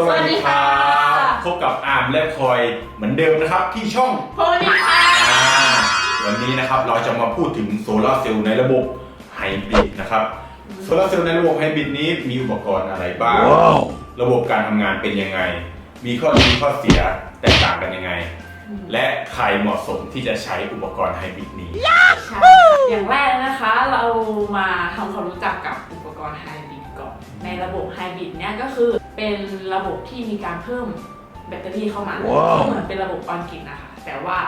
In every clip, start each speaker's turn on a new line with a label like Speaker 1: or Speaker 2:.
Speaker 1: สวัสดีครับพบกับอาร์มและพลอยเหมือนเดิมนะครับที่ช่อง
Speaker 2: โพนิค่ะ
Speaker 1: อ่าวันนี้นะครับเราจะมาพูดถึงโซลาร์เซลล์ในระบบไฮบริดนะครับโซลาร์เซลล์ในระบบไฮบริดนี้มีอุปกรณ์อะไรบ้าง ระบบการทำงานเป็นยังไง มีข้อดีข้อเสียแตกต่างกันยังไง และใครเหมาะสมที่จะใช้อุปกรณ์ไฮบริดนี้
Speaker 2: ใช่อย่างแรกนะคะเรามาทำความรู้จักกับอุปกรณ์ไฮบริดก่อน ในระบบไฮบริดเนี่ยก็คือ เป็นระบบที่มีการเพิ่มแบตเตอรี่เข้ามา
Speaker 3: ว้าว
Speaker 2: ก็เหมือนเป็นระบบออนกริดนะคะ แต่ว่า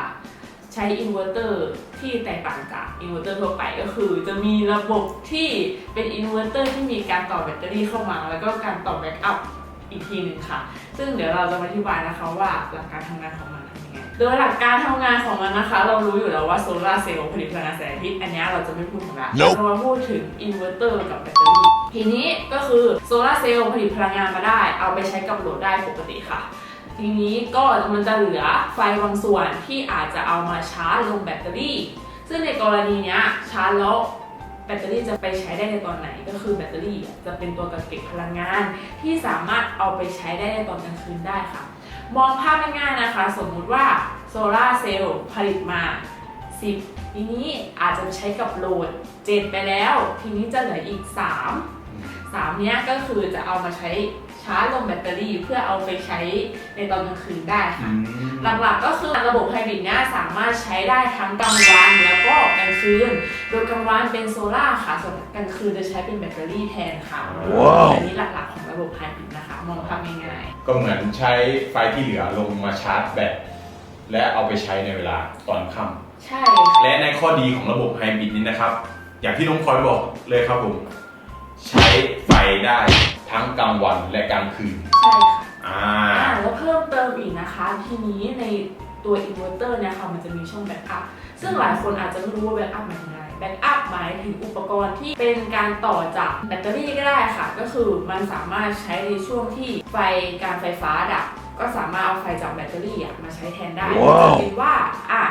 Speaker 2: ใช้อินเวอร์เตอร์ที่แตกต่างจากอินเวอร์เตอร์ทั่วไปก็คือ จะมีระบบที่เป็นอินเวอร์เตอร์ที่มีการต่อแบตเตอรี่เข้ามา แล้วก็การต่อแบ็กอัพอีกทีหนึ่งค่ะ ซึ่งเดี๋ยวเราจะมาอธิบายนะคะว่าหลักการทำงานของมันทำยังไง โดยหลักการทำงานของมันนะคะ เรารู้อยู่แล้วว่าโซลาร์เซลล์ผลิตพลังงานแสงอาทิตย์อันเนี้ยเราจะไม่พูดถึงละ
Speaker 3: Nope
Speaker 2: เรามาพูดถึงอินเวอร์เตอร์กับแบตเตอรี่ ทีนี้ก็คือโซลาเซลล์ผลิตพลังงานมาได้ เอาไปใช้กับโหลดได้ปกติค่ะ ทีนี้ก็มันจะเหลือไฟบางส่วนที่อาจจะเอามาชาร์จลงแบตเตอรี่ ซึ่งในกรณีเนี้ยชาร์จแล้วแบตเตอรี่จะไปใช้ได้ในตอนไหน ก็คือแบตเตอรี่จะเป็นตัวกักเก็บพลังงาน ที่สามารถเอาไปใช้ได้ในตอนกลางคืนได้ค่ะ มองภาพง่ายๆนะคะ สมมุติว่าโซลาเซลล์ผลิตมา 10 ทีนี้อาจจะใช้กับโหลด 7 ไปแล้ว ทีนี้จะเหลืออีก 3 3เนี้ยก็คือจะเอามาใช้ชาร์จลงแบตเตอรี่เพื่อเอาไปใช้ในตอนกลางคืนได้ค่ะ หลักๆก็คือระบบไฮบริดเนี่ยสามารถใช้ได้ทั้งกลางวันแล้วก็กลางคืน โดยกลางวันเป็นโซล่าร์ค่ะ ส่วนกลางคืนจะใช้เป็นแบตเตอรี่แทนค่ะ
Speaker 3: ว้าว
Speaker 2: อันนี้หลักๆของระบบไฮบริดนะคะ มองภาพง่าย
Speaker 1: ก็เหมือนใช้ไฟที่เหลือลงมาชาร์จแบตและเอาไปใช้ในเวลาตอนค่ำ
Speaker 2: ๆใช่ค่ะ
Speaker 1: และในข้อดีของระบบไฮบริดนี้นะครับ อย่างที่น้องพลอยบอกเลยครับผม ใช้ไฟได้ทั้งกลางวันและกลางคืน
Speaker 2: ใช่ค่ะ
Speaker 1: อ่า
Speaker 2: อ่าแล้วเพิ่มเติมอีกนะคะ ทีนี้ในตัวอินเวอร์เตอร์เนี่ยค่ะมันจะมีช่องแบ็กอัพซึ่งหลายคนอาจจะไม่รู้ว่าแบ็กอัพหมายถึงอะไรแบ็กอัพหมายถึงอุปกรณ์ที่เป็นการต่อจากแบตเตอรี่ก็ได้ค่ะ ก็คือมันสามารถใช้ในช่วงที่ไฟการไฟฟ้าดับก็สามารถเอาไฟจากแบตเตอรี่อะมาใช้แทนได้
Speaker 3: ว้าว
Speaker 2: เป็นว่าอะ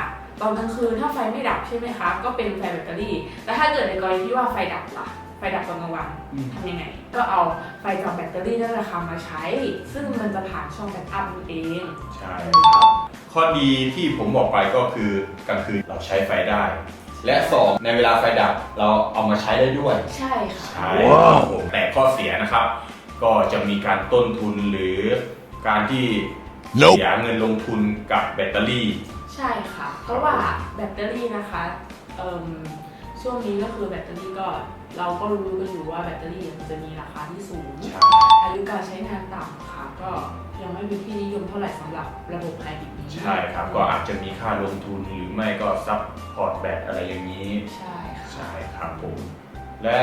Speaker 2: ตอนกลางคืนถ้าไฟไม่ดับใช่ไหมคะ ก็เป็นไฟแบตเตอรี่ แต่ถ้าเกิดในกรณีที่ว่าไฟดับล่ะ ไฟดับตอนกลางวันทำยังไง ก็เอาไฟจากแบตเตอรี่นั่นแหละค่ะมาใช้ ซึ่งมันจะผ่านช่องแบ็กอัพนั่นเอง
Speaker 1: ใช่ครับข้อดีที่ผมบอกไปก็คือกลางคืนเราใช้ไฟได้ และสองในเวลาไฟดับเราเอามาใช้ได้ด้วย
Speaker 2: ใช่ค่ะ
Speaker 1: ใช่
Speaker 3: ว้าว
Speaker 1: ครับผมแต่ข้อเสียนะครับ ก็จะมีการต้นทุนหรือการที่
Speaker 3: Nope
Speaker 1: เสียเงินลงทุนกับแบตเตอรี่
Speaker 2: ใช่ค่ะ เพราะว่าแบตเตอรี่นะคะเอิ่ม ช่วงนี้ก็คือแบตเตอรี่ก็เราก็รู้กันอยู่ว่าแบตเตอรี่มันจะมีราคาที่สูง
Speaker 1: ใช่
Speaker 2: อายุการใช้งานต่ำค่ะ ก็ยังไม่เป็นที่นิยมเท่าไหร่สำหรับระบบไฮบริดนี้
Speaker 1: ใช่ครับ ก็อาจจะมีค่าลงทุนหรือไม่ก็ซับพอร์ตแบตอะไรอย่างนี้
Speaker 2: ใช่ค่ะ
Speaker 1: ใช่ครับผม และ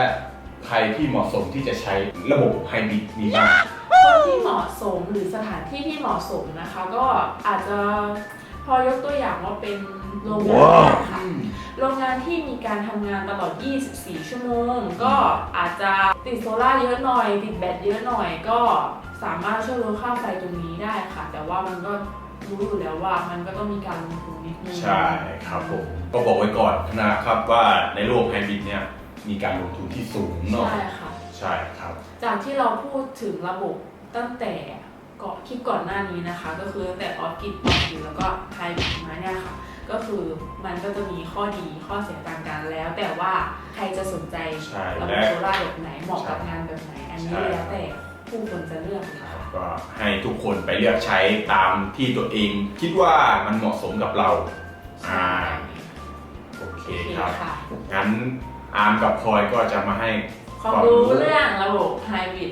Speaker 1: ใครที่เหมาะสมที่จะใช้ระบบไฮบริดนี้บ้าง
Speaker 2: คนที่เหมาะสมหรือสถานที่ที่เหมาะสมนะคะ ก็อาจจะ พอยกตัวอย่างว่าเป็นโรงงา
Speaker 3: ว้านว
Speaker 2: ค่ะโรงงานที่มีการทำงานตลอด 24 ชั่วโมง ก็อาจจะติดโซล่าร์เยอะหน่อย ติดแบตเยอะหน่อย ก็สามารถช่วยลดค่าไฟตรงนี้ได้ค่ะ แต่ว่ามันก็รู้อยู่แล้วว่ามันก็ต้องมีการลงทุนนิดนึง
Speaker 1: ใช่ครับผมก็บอกไว้ก่อนนะครับว่าในโลกไฮบริดเนี่ยมีการลงทุนที่สูงเนาะ
Speaker 2: ใช่ค่ะ
Speaker 1: ใช่ครับ
Speaker 2: จากที่เราพูดถึงระบบตั้งแต่ ก่อนคลิปก่อนหน้านี้นะคะ ก็คือตั้งแต่ออฟกิดออฟกิดแล้วก็ไฮบริดมาเนี่ยค่ะ ก็คือมันก็จะมีข้อดีข้อเสียต่างกันแล้ว แต่ว่าใครจะสนใจ
Speaker 1: ใช่
Speaker 2: ระบบ
Speaker 1: และ
Speaker 2: โซล่าร์แบบไหนเหมาะกับงานแบบไหน อันนี้
Speaker 1: ใช่
Speaker 2: แล้วแต่ผู้คนจะเลือกนะคะ
Speaker 1: ก็ให้ทุกคนไปเลือกใช้ตามที่ตัวเอง คิดว่ามันเหมาะสมกับเรา อ่า โอเค
Speaker 2: โอเค
Speaker 1: ครับ
Speaker 2: ค่ะ
Speaker 1: งั้นอาร์มกับพลอยก็จะมาให้
Speaker 2: ความรู้เรื่องระบบไฮบริด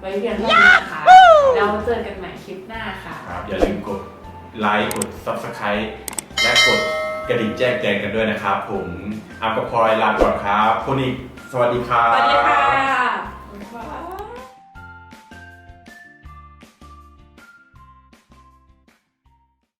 Speaker 2: ไว้เพียงเท่านี้นะคะ แล้วเจอกันใหม่คลิปหน้าค่ะ
Speaker 1: ครับอย่าลืมกดไลค์กด Subscribe และกดกระดิ่งแจ้งเตือนกันด้วยนะครับ ผมอาร์มกับพลอยลาไปก่อนครับคนอีกสวัสดีครับ
Speaker 2: สวัสดีค่ะ